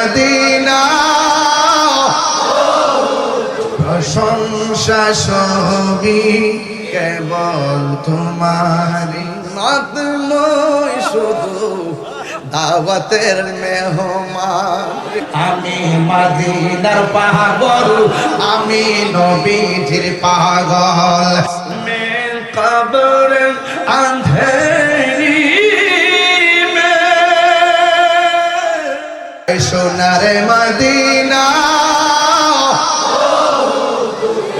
Medina. প্রশংসা সবই কেবল তোমারি মাতময় শুধু দাওয়াতের মেহমান। আমি মদিনার পাগল, আমি নবীজির পাগল। মে কবর আন্ধেরি সোনার মদিনা।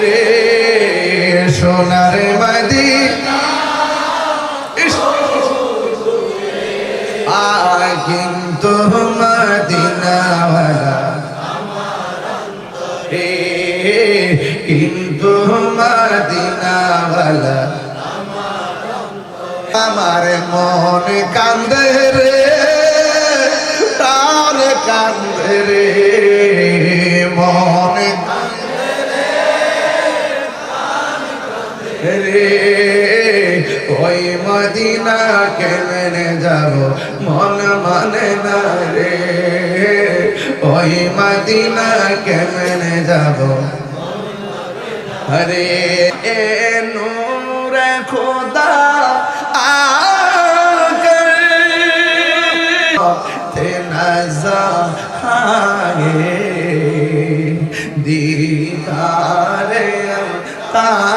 রে সোনার মদিনা। কিন্তু মদিনাওয়ালা। রে কিন্তু মদিনাওয়ালা। আমার মন কান্দে রে। কান্দে রে মন রে ওই মদিনা কেমনে যাব? মন মানে না রে। ওই মদিনা কেমনে যাব? হরে এ নূর খোদা আकर দীদারে তা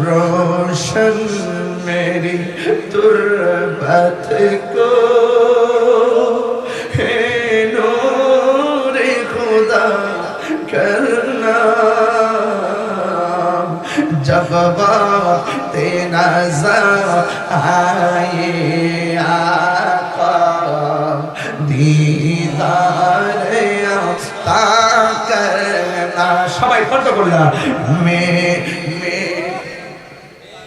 रोशन मेरी तुरबत को हे नूर खुदा करना जब वक्त नजर आए आका दीदार ता करना সবাই ফটো করলা মে মে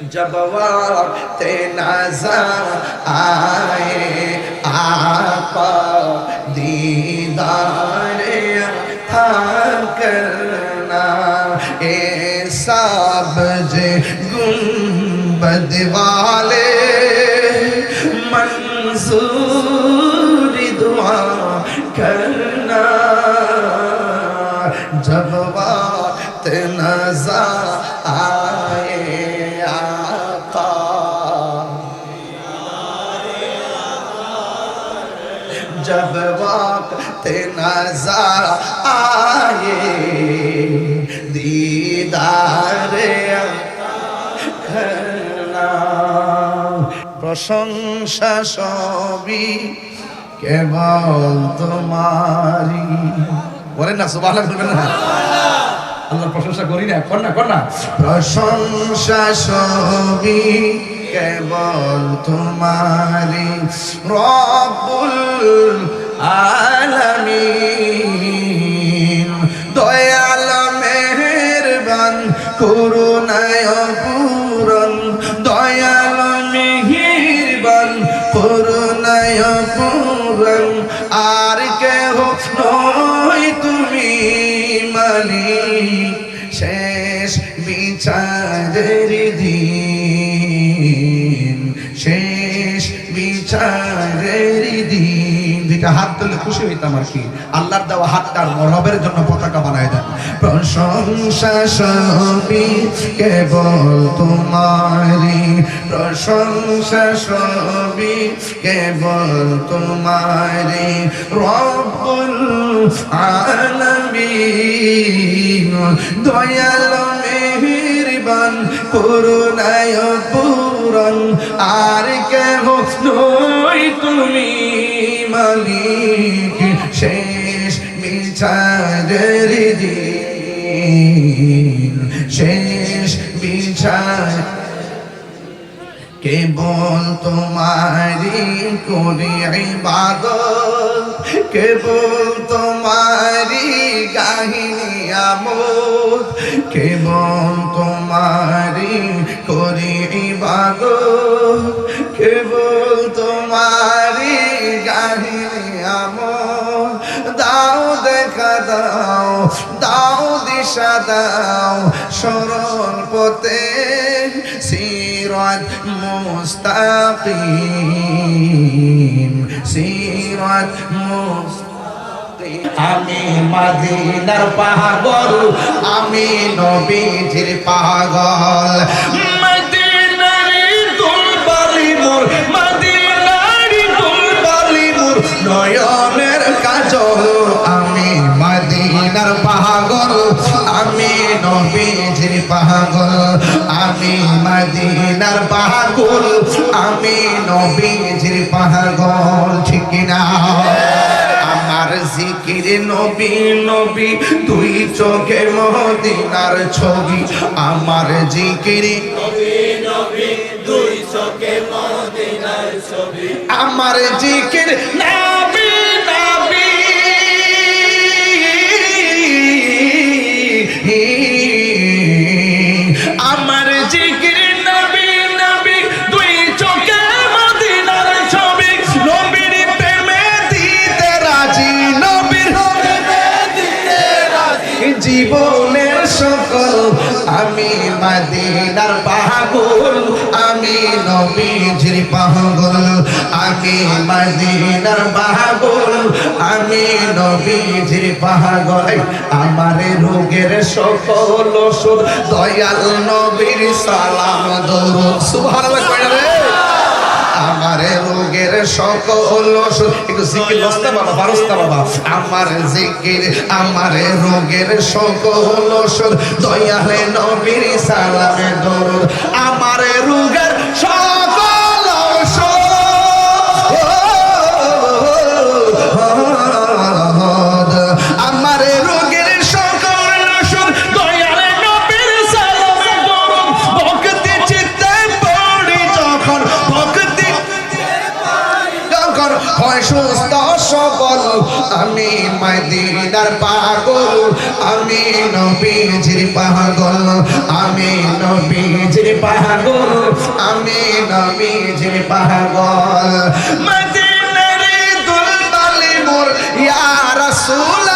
जब वक्त नज़र आए आपा दीदार करना ए जे गु वाले जब वक्त नजर आए दीदार करना প্রশংসা সবই কেবল তোমারি বলেন না সুবহানাল্লাহ বলবেন না আল্লাহর প্রশংসা করি না কর না কর না প্রশংসা সবই কেবল তোমারি রব্বুল আলামিন। দয়াল মেহেরবান করুণায় পূরণ দয়াল মেহেরবান করুণায় পূরণ আর কেহ নয় তুমি মালিক। শেষ বিচারের দিন। দুইটা হাত তুলে খুশি হইতাম আর কি। আল্লাহর দেওয়া হাতটার মরহবের জন্য পতাকা বানায় দেন। প্রশংসা সবই কেবল তোমারি প্রশংসা সবই কেবল তোমারি রব্বুল আলামিন, দয়াল মেহেরবান, করুণায় পূরণ। আর কেহ নই তুমি। মালিক, শেষ বিচারের দিন, শেষ বিচার। কেবল তোমারি করি ইবাদত, কেবল তোমারি গাহিনী আমোদ, কেবল দিশা দাও সরল পথে সিরাত মুস্তাকিম সিরাত মুস্তাকিম। আমি মদিনার পাগল আমি নবীজির পাগল। নবী নবী তুই চোখে মদিনার ছবি আমার জিকিরি। আমার জিকির নবী আমি মদিনার পাগল আমি নবীজির পাগল। আমি মদিনার পাগল আমি নবীজির পাগল। আমার রোগের সকল ওষুধ দয়াল নবীর সালাম দরুদ। সুবহানাল্লাহ কইরা রে আমার রোগের সকল একটু জিকির বসতে বাবা, বারস্তা বাবা। আমার জিকির, আমার রোগের সকল দয়ালে নবীর সালামে দরুদ। আমার রোগের সকল মদিনার পাগল, আমি নবীজির পাগল, আমি নবীজির পাগল, আমি নবীজির পাগল। মদিনার দুলবালি মোর, ইয়া রাসূলুল্লাহ।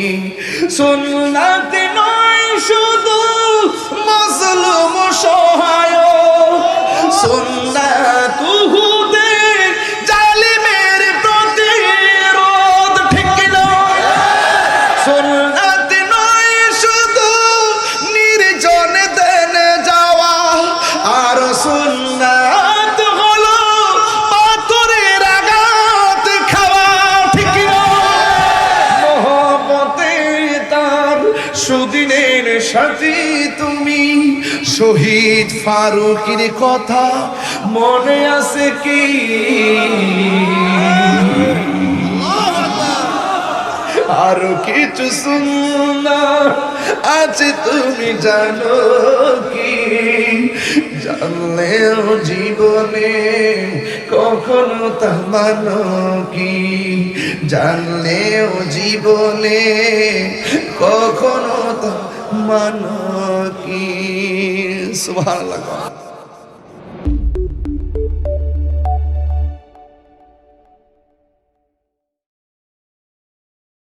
সুন্নাত নয় শুধু মজলুম সহায় সুন্নাত শহীদ ফারুকের কথা মনে আছে কি? আরও কিছু শুননা আছে, তুমি জানো কি? জানলেও জীবনে কখনো তা মানো কি? জানলেও জীবনে কখনো তা মানো কি? সুবহানাল্লাহ